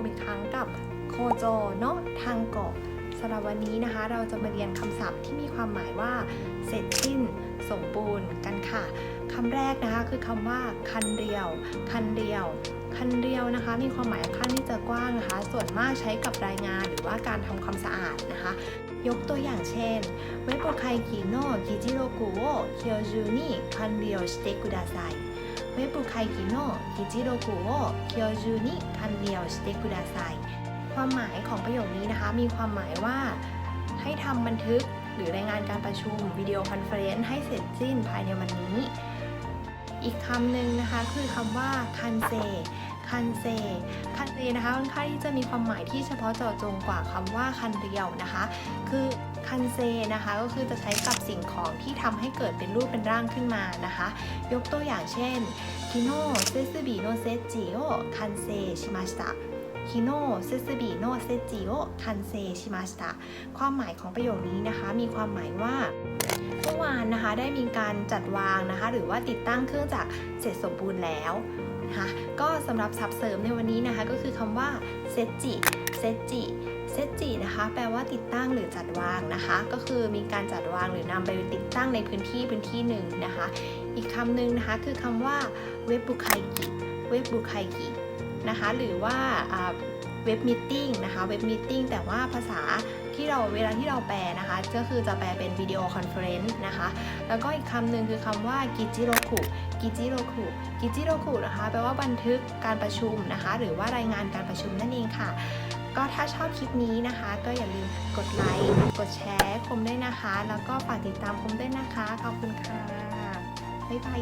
มอีกครั้งกับโคโจโนาะทังโกาะสำหรับวันนี้นะคะ เราจะมาเรียนคำศัพท์ที่มีความหมายว่า เสร็จสิ้น สมบูรณ์กันค่ะคำแรกนะคะคือคำว่า คันเรียว คันเรียว คันเรียวนะคะ มีความหมายค่อนข้างที่จะกว้างนะคะ ส่วนมากใช้กับรายงานหรือว่าการทำความสะอาดนะคะ ยกตัวอย่างเช่นเวโปไคกิโนกิจิโรกุโอเคียวจูนิคันเรียวสเตกุดาไซ เวโปไคกิโนะกิจิโรกุโอเคียวจูนิคันเรียวเตกุดาไซความหมายของประโยคนี้นะคะ มีความหมายว่า ให้ทำบันทึกหรือรายงานการประชุมวิดีโอคอนเฟอเรนซ์ให้เสร็จสิ้นภายในวันนี้ อีกคำหนึ่งนะคะ คือคำว่าคันเซ คันเซ คันเซนะคะค่อนข้างที่จะมีความหมายที่เฉพาะเจาะจงกว่าคำว่าคันเรียวนะคะ คือคันเซนะคะก็คือจะใช้กับสิ่งของที่ทำให้เกิดเป็นรูปเป็นร่างขึ้นมานะคะ ยกตัวอย่างเช่นคิโนเซซึบิโนเซจิโอคันเซชิมาชิตะคิโนเซซึบิโนเซจิโอคันเซชิมาชิตะความหมายของประโยคนี้นะคะ มีความหมายว่าเมื่อวานนะคะได้มีการจัดวางนะคะ หรือว่าติดตั้งเครื่องจักรเสร็จสมบูรณ์แล้ว นะคะก็สำหรับศัพท์เสริมในวันนี้นะคะ ก็คือคำว่าเซจิเซจิเซจินะคะ แปลว่าติดตั้งหรือจัดวางนะคะ ก็คือมีการจัดวางหรือนำไปติดตั้งในพื้นที่พื้นที่หนึ่งนะคะ อีกคำหนึ่งนะคะคือคำว่าเว็บบุคไคกิเว็บบุคไคกินะคะ หรือว่า เว็บมิทติ้งนะคะเว็บมิทติ้งแต่ว่าภาษาที่เราเวลาที่เราแปลนะคะก็คือจะแปลเป็นวิดีโอคอนเฟอเรนซ์นะคะแล้วก็อีกคำหนึ่งคือคำว่ากิจิโรคุกิจิโรคุกิจิโรคุนะคะแปลว่าบันทึกการประชุมนะคะหรือว่ารายงานการประชุมนั่นเองค่ะ ก็ถ้าชอบคลิปนี้นะคะ ก็อย่าลืมกดไลค์กดแชร์คมด้วยนะคะ แล้วก็ฝากติดตามคมด้วยนะคะขอบคุณค่ะบ๊ายบาย